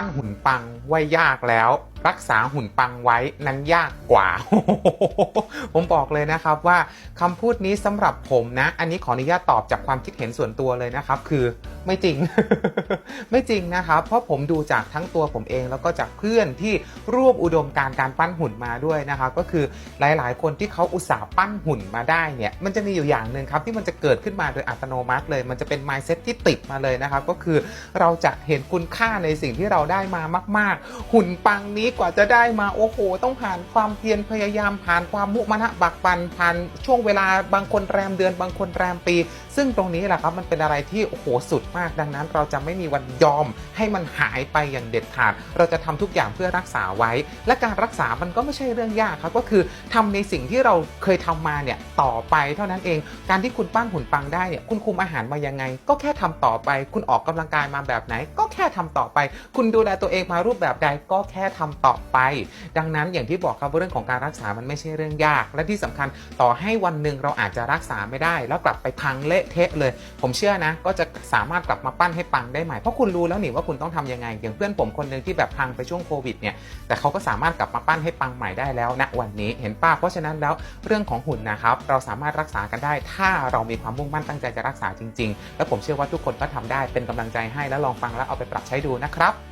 ตั้งหุ่นปังไว้ยากแล้ว รักษาหุ่นปังไว้นั้นยากกว่า ผมบอกเลยนะครับว่าคำพูดนี้สำหรับผมนะ อันนี้ขออนุญาตตอบจากความคิดเห็นส่วนตัวเลยนะครับ คือ ไม่จริง ไม่จริงนะครับ เพราะผมดูจากทั้งตัวผมเองแล้วก็จากเพื่อนที่ร่วมอุดมการการปั้นหุ่นมาด้วยนะครับก็คือหลายๆ คนที่เขาอุตส่าห์ปั้นหุ่นมาได้เนี่ยมันจะมีอยู่อย่างหนึ่งครับที่มันจะเกิดขึ้นมาโดยอัตโนมัติเลย มันจะเป็น mindset ที่ติดมาเลยนะครับก็คือเราจะเห็นคุณค่าในสิ่งที่เราได้มามาก ๆ หุ่นปังนี้กว่าจะได้มาโอ้โห ต้องผ่านความเพียรพยายามผ่านความมุมานะบักบันผ่านช่วงเวลาบางคนแรมเดือนบางคนแรมปี ซึ่งตรงนี้แหละครับมันเป็นอะไรที่โอ้โหสุดมาก ดังนั้นเราจะไม่มีวันยอมให้มันหายไปอย่างเด็ดขาด เราจะทำทุกอย่างเพื่อรักษาไว้ และการรักษามันก็ไม่ใช่เรื่องยากครับก็คือทำในสิ่งที่เราเคยทำมาเนี่ยต่อไปเท่านั้นเอง การที่คุณปั้นหุ่นปังได้เนี่ยคุณคุมอาหารมายังไง ก็แค่ทำต่อไป คุณออกกำลังกายมาแบบไหน ก็แค่ทำต่อไป คุณดูแลตัวเองมารูปแบบใดก็แค่ทำต่อไป ดังนั้นอย่างที่บอกครับเรื่องของการรักษามันไม่ใช่เรื่องยาก และที่สำคัญต่อให้วันหนึ่งเราอาจจะรักษาไม่ได้ แล้วกลับไปพังเละเทะเลย ผมเชื่อนะ ก็จะสามารถกลับมาปั้นให้ปังได้ใหม่เพราะคุณรู้แล้วนี่ว่าคุณต้องทำยังไง อย่างเพื่อนผมคนหนึ่งที่แบบพังไปช่วงโควิดเนี่ยแต่เขาก็สามารถกลับมาปั้นให้ปังใหม่ได้แล้วณวันนี้เห็นป้าเพราะฉะนั้นแล้วเรื่องของหุ่นนะครับเราสามารถรักษากันได้ ถ้าเรามีความมุ่งมั่นตั้งใจจะรักษาจริง ๆ แล้วผมเชื่อว่าทุกคนก็ทำได้เป็นกำลังใจให้แล้วลองฟังแล้วเอาไปปรับใช้ดูนะครับ